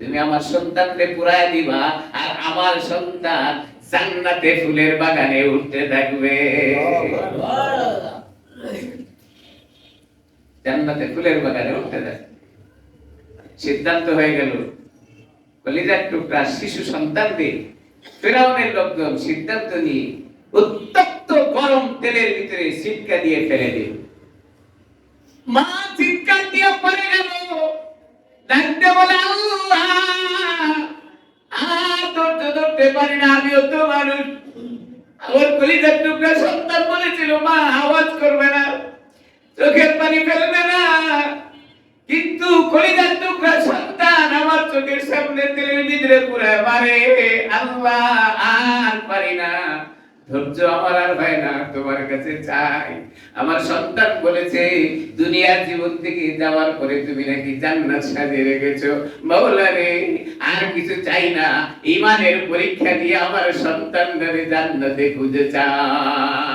তুমি আমার সন্তানকে পুরায় দিবা, আর আমার সন্তান জান্নাতে ফুলের বাগানে উঠতে থাকবে। জান্নাতে ফুলের বাগানে উঠতে থাকবে। সিদ্ধান্ত হয়ে গেল। কলিজার টুকরা শিশু সন্তানদের ফেরাউনের লোকজন সিদ্ধান্ত নিয়ে উত্তপ্ত গরম তেলের ভিতরে সিটকা দিয়ে ফেলে দিল। মা! ধরতে ধরতে পারি না, আমিও তো মানুষ। আমার কলিজার টুকরা সন্তান বলেছিল, মা, আওয়াজ করবে না, চোখের পানি ফেলবে না। কিন্তু কলিজার টুকরা সন্তান আমার চোখের সামনে তেলের ভিতরে পুরে মারে, আল্লাহ, আর পারি না। ধৈর্য আমার আর হয় না, তোমার কাছে চাই। আমার সন্তান বলেছে, দুনিয়ার জীবন থেকে যাওয়ার পরে তুমি নাকি জান্নাত সাজিয়ে রেখেছো। মাওলা রে, আর কিছু চাই না। ইমানের পরীক্ষা দিয়ে আমার সন্তানদের জান্নাতে খুঁজে চাই।